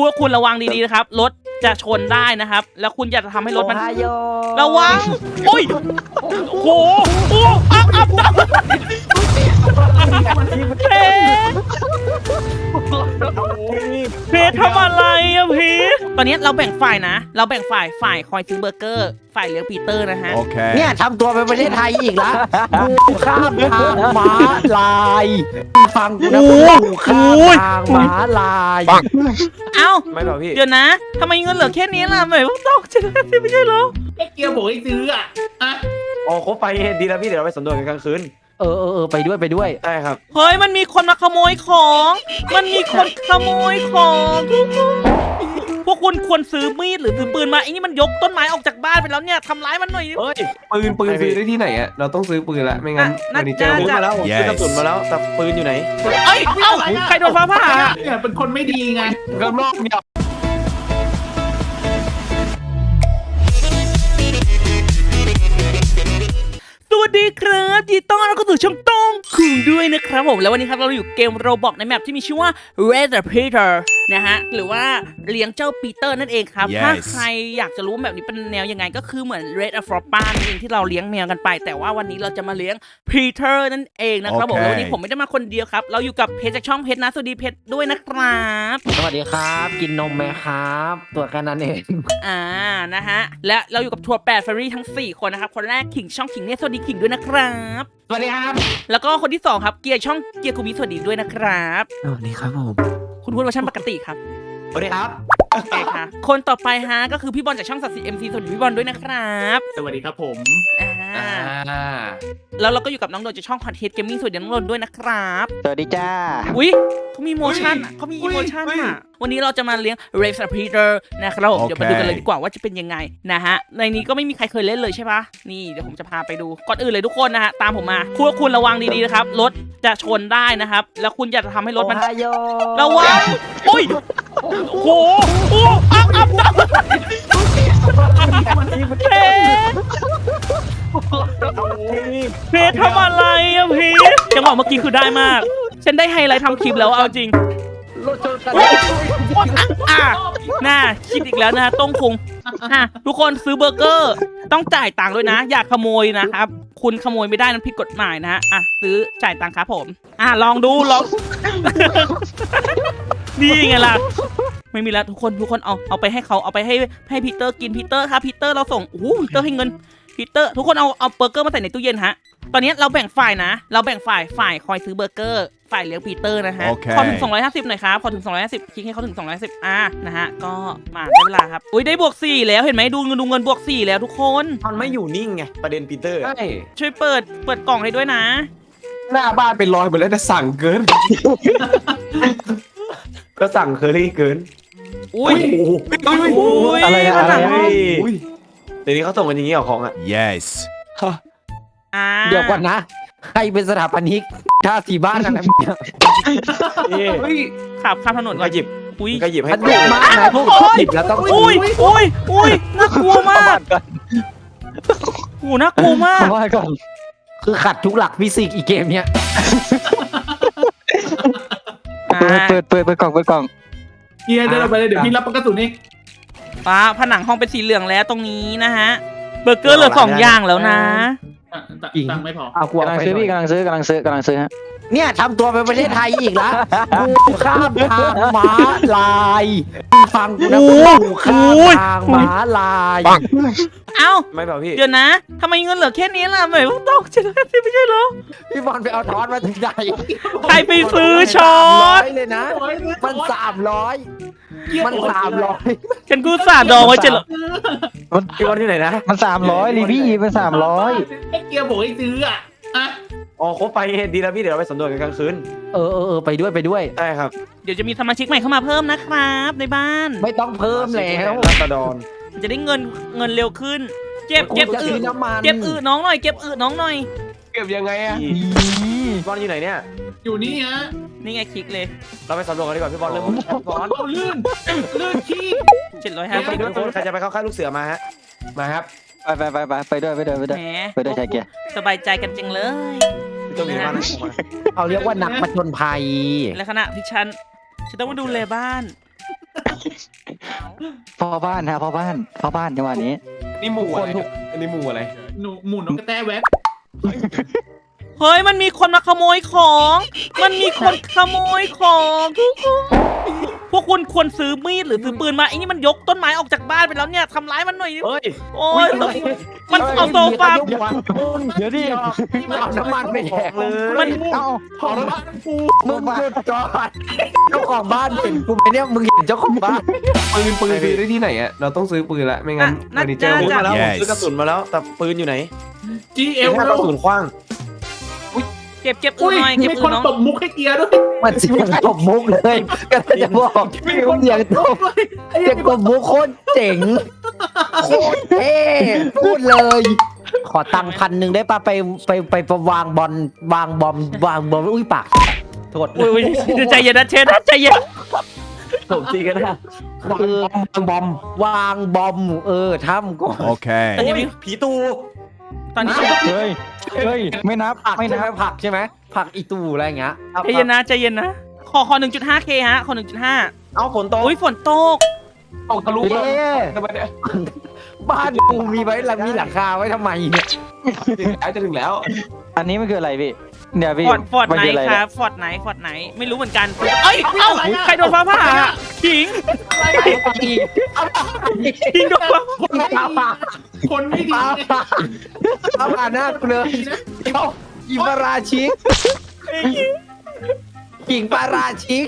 คุณคุณระวังดีๆนะครับ รถจะชนได้นะครับ แล้วคุณอย่าทำให้รถมันโอไฮโยระวัง โอ้ย โอ้โหโอ้อัพอัพอัพ เพชเพชทำอะไรอะเพชตอนนี้เราแบ่งฝ่ายนะ เราแบ่งฝ่ายฝ่ายคอยซื้อเบอร์เกอร์ ฝ่ายเลี้ยงปีเตอร์นะฮะ Okay. เนี่ยทำตัวเป็นประเทศไทยอีกแล้วกูข้ามทางม้าลายฟังกูนะโอ้กูข้ามโอ้ยทางม้าลายเอ้าไม่หรอกพี่ เดี๋ยวนะทำไมเงินเหลือแค่นี้ล่ะไม่ต้องตกใช่ไหมไม่ใช่เหรอไอ้เกียร์บอกให้ซื้ออะอะอ๋อครบไปดีแล้วพี่เดี๋ยวเราไปสำรวจกันกลางคืน เออเออเออไปด้วยไปด้วย ใช่ครับ เฮ้ยมันมีคนมาขโมยของ มันมีคนขโมยของทุกคนพวกคุณควรซื้อมีดหรือซื้อปืนมาไอ้นี่มันยกต้นไม้ออกจากบ้านไปแล้วเนี่ยทำร้ายมันหน่อยเฮ้ย ปืนปืนซื้อได้ที่ไหนอะ เราต้องซื้อปืนละไม่งั้นน่าเฟอร์นิเจอร์น่าปืนจะ มาแล้วผมซื้อกระสุนมาแล้วแต่ปืนอยู่ไหนเอ้ยเอ้าใครโดนฟ้าผ่าเนี่ยเป็นคนไม่ดีไงกำลอกเนี่ยส วัสดีครับยินดีต้อนรับเข้าสู่ช่องต้อง คุงด้วยนะครับผม แล้ววันนี้ครับเราอยู่เกมโรบอกในแมปที่มีชื่อว่า Red Peter นะฮะ หรือว่าเลี้ยงเจ้าปีเตอร์นั่นเองครับ Yes ถ้าใครอยากจะรู้ว่าแบบนี้เป็นแนวยังไงก็คือเหมือน Red a f r o p a นั่นเองที่เราเลี้ยงแมวกันไป แต่ว่าวันนี้เราจะมาเลี้ยง Peter นั่นเองนะครับผมโอเคแล้ววันนี้ผมไม่ได้มาคนเดียวครับ เราอยู่กับเพจจากช่องเพจนะสวัสดีเพจด้วยนะครับ สวัสดีครับ กินนมไหมครับตัวแค่นั้นเองอ่านะฮะและเราอยู่กับทัวร์แปดแฟรีทั้ง 4 คนนะครับคนแรกขิงช่องขิงเนี่ยสวัสดีขิงด้วยนะครับ สวัสดีครับ แล้วก็คนที่2ครับเกียร์ช่องเกียร์คูบิสวัสดีด้วยนะครับ สวัสดีครับผมคุณพูดเวอร์ชันปกติครับสวัสดีครับ โอเคค่ะ คนต่อไปฮะก็คือพี่บอลจากช่องสัตว์สีเอ็มซีสวัสดีพี่บอลด้วยนะครับสวัสดีครับผมอ่าอ่าแล้วเราก็อยู่กับน้องโดนจากช่องคอนเทนต์เกมมิ่งสวัสดีน้องโดนด้วยนะครับ สวัสดีจ้า อุ้ยเขามีโมชั่นอะเขามีอีโมชั่นอะ วันนี้เราจะมาเลี้ยง r a v e s p e e t e r นะครับผมโอเคเดี๋ยวมาดูกันเลยดีกว่าว่าจะเป็นยังไงนะฮะในนี้ก็ไม่มีใครเคยเล่นเลยใช่ปะนี่เดี๋ยวผมจะพาไปดูก่อนอื่นเลยทุกคนนะฮะตามผมมาคุณคุณระวังดีๆนะครับรถจะชนได้นะครับ แล้วคุณอย่าทำให้รถมันโอไฮโยระวังโอ้ยโอ้โหโอ้อัพอัพอัพเพชรเพชรทำอะไรอะเพชรจังหวะเมื่อกี้คือได้มาก ฉันได้ไฮไลท์ทำคลิปแล้วเอาจริง รถชนกันอะน่าคิดอีกแล้วนะต้องคงอะทุกคนซื้อเบอร์เกอร์ ต้องจ่ายตังค์ด้วยนะ อย่าขโมยนะครับ คุณขโมยไม่ได้นั้นผิดกฎหมายนะฮะอะซื้อจ่ายตังค์ครับผม อะลองดูลอง นี่ไงล่ะ ไม่มีแล้วทุกคนทุกคนเอาเอาไปให้เขาเอาไปให้ให้พีเตอร์กินพีเตอร์ครับพีเตอร์เราส่งโอ้โหพีเตอร์ให้เงินพีเตอร์ ทุกคนเอาเอาเบอร์เกอร์มาใส่ในตู้เย็นฮะ ตอนนี้เราแบ่งฝ่ายนะ เราแบ่งฝ่ายฝ่ายคอยซื้อเบอร์เกอร์ฝ่ายเลี้ยงปีเตอร์นะฮะโอเคพอถึง 250 หน่อยครับ พอถึง 250 คลิกให้เขาถึง 250อะนะฮะ ก็มาได้เวลาครับ อุ้ยได้บวก 4 แล้วเห็นไหมดูเงินดูเงินบวก 4 แล้วทุกคน มันไม่อยู่นิ่งไง ประเด็นปีเตอร์ใช่ช่วยเปิดเปิดกล่องให้ด้วยนะ หน้าบ้านเป็นรอยหมดแล้วแต่สั่งเกิน ก็สั่งเคอรี่เกิน อุ้ยโอ้โหอุ้ยอะไรนะผอะไรนังนะห้องอุ้ยเดี๋ยวนี้เขาส่งกันอย่างนี้เหรอของอะ Yes. อ่าเดี๋ยวก่อนนะ ใครเป็นสถาปนิกท่าสีบ้านอะไรเนี่ยนี่เฮ้ยขับข้ามถนนก็ก่อนหยิบอุ้ยก็หยิบให้มันดุมากนะพวกหยิบแล้วต้องอุ้ยอุ้ยอุ้ยน่ากลัวมากโหน่ากลัวมากว่าก่อนคือขัดทุกหลักฟิสิกส์อีกเกมเนี้ยอ่าเปิดเปิดเปิดกล่องเปิดกล่องเกียร์เดินไปเลยเดี๋ยวพี่รับกระสุนเอง ฟ้าผนังห้องเป็นสีเหลืองแล้วตรงนี้นะฮะ เบอร์เกอร์เหลือสองอย่างแล้วนะอะตัตังค์ไม่พอ เอากลัวกำลังไปซื้อหน่พี่อยกำลังซื้อกำลังซื้อกำลังซื้อฮะเนี่ยทำตัวเป็นประเทศไทยอีกแล้วกูข้ามทางม้าลายฟังกูนะโอ้กูข้ามโอ้ยทางม้าลายเอ้า ไม่เปล่าพี่ เดี๋ยวนะทำไมเงินเหลือแค่นี้ล่ะไม่ต้องใช่ไหมไม่ใช่เหรอ พี่บอลไปเอาทอนมาถึงไหนใครไปซื้อช้อน300เลยนะมันสามร้อย มันสามร้อยฉันกูสาดดองไว้เจ็ดร้อยพี่บอลที่ไหนนะมันสามร้อยลีพี่มันสามร้อยไอ้เกียร์บอกให้ซื้ออะอะอ๋อครบไปดีแล้วพี่เดี๋ยวเราไปสำรวจกันกลางคืนเออเออเออไปด้วยไปด้วยใช่ครับเดี๋ยวจะมีสมาชิกใหม่เข้ามาเพิ่มนะครับ ในบ้านไม่ต้องเพิ่มแล้วรัตดอนจะได้เงินเงินเร็วขึ้น เก็บเก็บกูจะอึซื้อน้ำมันเก็บอึน้องหน่อยเก็บอึน้องหน่อย เก็บยังไงอะพี่บอลอยู่ไหนเนี่ยอยู่นี่ฮะ นี่ไงคลิกเลยเราไปสำรวจกันดีกว่าพี่บอลเริ่มพี่บอลเอาลื่นลื่นขี้เจ็ดร้อยไปห้าสิบด้วยคนใครจะไปเข้าค่ายลูกเสือมาฮะมาครับไปไปไปไปไปด้วยไปด้วยไปด้วยแหมไปด้วยชายเกียร์สบายใจกันจังเลยพี่ต้องมีมานะผมมาเอาเรียกว่านักผจญภัยและขณะที่ฉันฉันต้องมาดูแลบ้านพ่อบ้านฮะพ่อบ้านพ่อบ้านจังหวะนี้ นี่หมูอะไรครับอันนี้หมูอะไรหนูหมุนนกกระแตแวบ เฮ้ยมันมีคนมาขโมยของ มันมีคนขโมยของทุกคนพวกคุณควรซื้อมีดหรือซื้อปืนมาไอ้นี่มันยกต้นไม้ออกจากบ้านไปแล้วเนี่ยทำร้ายมันหน่อยดิเฮ้ย โอ้ยมันเอาโซฟา เดี๋ยวดิเอาน้ำมันไปแดกเลยมันเอ้าขอบ้านกูมึงหยุดก่อนเจ้าของบ้านเห็นกูไหมเนี่ยมึงเห็นเจ้าของบ้านปืนปืนซื้อได้ที่ไหนอะเราต้องซื้อปืนละไม่งั้นน่าเฟอร์นิเจอร์น่าหมดจะมาแล้วผม Yes ซื้อกระสุนมาแล้วแต่ปืนอยู่ไหนจีเอเอลวกระสุนคว้าง เก็บเก็บปือุ้นยหน่อยมีเก็บปืคนนน้องตบมุกให้เกียร์ด้วยมันเสียงตบมุกเลยก็จะบอกเสียงตบไอ้เสียงตบมุกโคตรเจ๋งโคตรเท่พูดเลย ขอตังค์พันหนึ่งได้ปะไปไปไปไปวางบอลวางบอมวางบอมอุ้ยปากโทษอุ้ยอุ้ยใจเย็นนะเชนนะใจเย็นผมจริงกันนะเออวางบอมวางบอม เออทำก่อน Okay. ตอนนี้ผีตู ตอนนี้เฮ้ยเฮ้ยไม่นับผักไม่ใช่นัไหมบผักใช่ไหมผักอีตูอะไรอย่างเงี้ยใจเย็นนะใจเย็นนะขอขอ 1.5k ฮะขอ1.5เอาฝนตกอุ้ยฝนตกออกทะลุเอ๊ะทำไมเนี่ยบ้านกูมีไว้แล้วมีหลังคาไว้ทำไมเนี่ยถึงแล้วจะถึงแล้วอันนี้มันคืออะไรพี่เดี๋ยวพี่ฟอร์ดฟอร์ดมันไหนคืออะไรครับฟอร์ดไหนฟอร์ดไหนไม่รู้เหมือนกันเอ้ยเอ้าใครโดนฟ้าผ่า ขิงขิงโดนฟ้าคนไม่ดีคนไม่ดีป้าป้าป้าหน้ากูเลยเขาอิปาราชิกกิ่งปาราชิก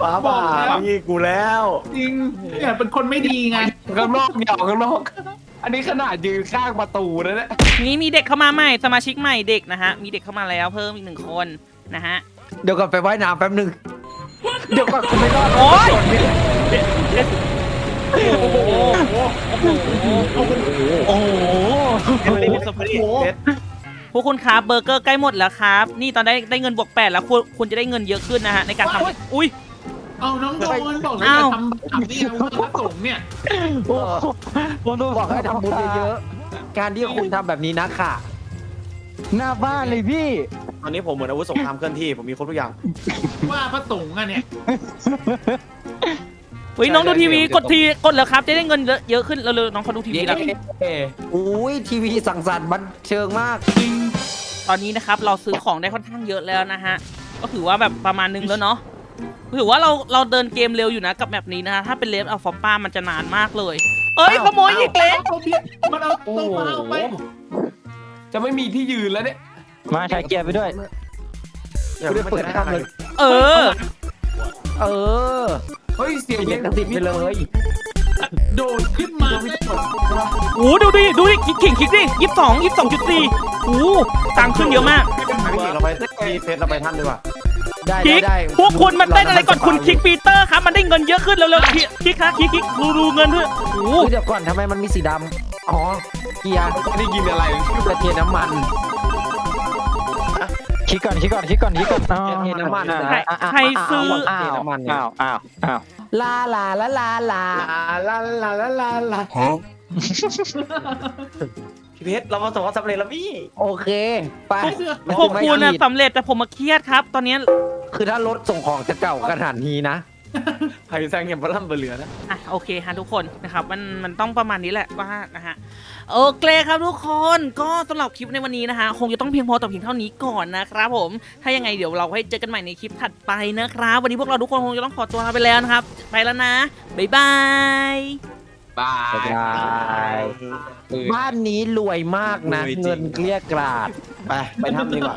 ฟ้าผ่าพี่กูแล้ว จริงเนี่ยเป็นคนไม่ดีไงข้างนอกเหยาข้างนอก อันนี้ขนาดยืนข้างประตูนะเนี่ยนี่มีเด็กเข้ามาใหม่สมาชิกใหม่เด็กนะฮะ มีเด็กเข้ามาแล้วเพิ่มอีกหนึ่งคนนะฮะ เดี๋ยวก่อนไปว่ายน้ำแป๊บนึง เดี๋ยวก่อนกูไม่รอดโอ๊ยโอ้โหโอ้โหเพชรพวกคุณครับเบอร์เกอร์ใกล้หมดแล้วครับ นี่ตอนได้ได้เงินบวกแปดแล้วคุณคุณจะได้เงินเยอะขึ้นนะฮะในการทำอุ้ยเอาน้องโดนบอกเลยอ้าวจะทำทำนี่นะพระสงฆ์เนี่ยผมดูบอกให้ทำบุญเยอะๆการที่คุณทำแบบนี้นะค่ะ หน้าบ้านเลยพี่ ตอนนี้ผมเหมือนอาวุธสงครามเคลื่อนที่ ผมมีครบทุกอย่าง ว่าพระสงฆ์อะเนี่ยเฮ้ยน้องดูทีวีกดทีกดแล้วครับจะได้เงินเยอะขึ้นเร็วๆน้องเขาดูทีวีแล้วอุ้ยทีวีสังสรรค์บันเชิงมาก ตอนนี้นะครับเราซื้อของได้ค่อนข้างเยอะแล้วนะฮะก็ถือว่าแบบประมาณนึงแล้วเนาะถือว่าเราเราเดินเกมเร็วอยู่นะกับแบบนี้นะฮะถ้าเป็นเลฟอัลฟอมป้ามันจะนานมากเลย เอ้ยขโมยอีกแล้วเอาเบียร์มันเอาโซฟาออกไป จะไม่มีที่ยืนแล้วเนี่ยมาใช้เกียร์ไปด้วยอย่าไม่เปิดทำเลย เออ เออเฮ้ยเสียงเล่นกระติดไปเลย โดดขึ้นมาโอ้ดูดิดูดิคิกขิงคิกดิยี่สิบสองยี่สิบสองจุดสี่โอ้ตังค์ขึ้นเยอะมากพี่เราไปพี่เพชรเราไปท่านดีกว่าได้คิได้กได้พวกคุณมันเต้นอะไรก่อนคุณคิกปีเตอร์ครับ มันได้เงินเยอะขึ้นเร็วๆคิกคิกครับคิกคิกดูดูเงินด้วยโอ้อุ๊ยเดี๋ยวก่อนทำไมมันมีสีดำ อ๋อ เกียร์ไม่ได้ยินอะไรกระเทียมน้ำมันคิดก่อนคิดก่อนคิดก่อนคิดก่อนอ๋อเทน้ำมันอ่าใครใครซื้ออ้าวอ้าวอ้าวอ้าวลาลาลาลาลาลาลาลาลาลา Huh? พี่เพชรเราประสบความสำเร็จแล้วพี่ โอเค ไปพวกคุณน่ะสำเร็จแต่ผมมาเครียดครับ ตอนนี้คือถ้ารถส่งของจะเก่าขนาดนี้นะ ไผ่แซงเห็นพลัมเบลือนะ อะโอเคฮะทุกคนนะครับมันมันต้องประมาณนี้แหละว่านะฮะโอเคครับทุกคนก็สำหรับคลิปในวันนี้นะฮะคงจะต้องเพียงพอต่อเพียงเท่านี้ก่อนนะครับผมถ้ายังไงเดี๋ยวเราให้เจอกันใหม่ในคลิปถัดไปนะครับ วันนี้พวกเราทุกคนคงจะต้องขอตัวลาไปแล้วนะครับ ไปแล้วนะบ๊ายบายบาบ๊ายยบายบ้านนี้รวยมากนะ รวยจริง เงินเกลี้ยกราดไปไปทำดีกว่า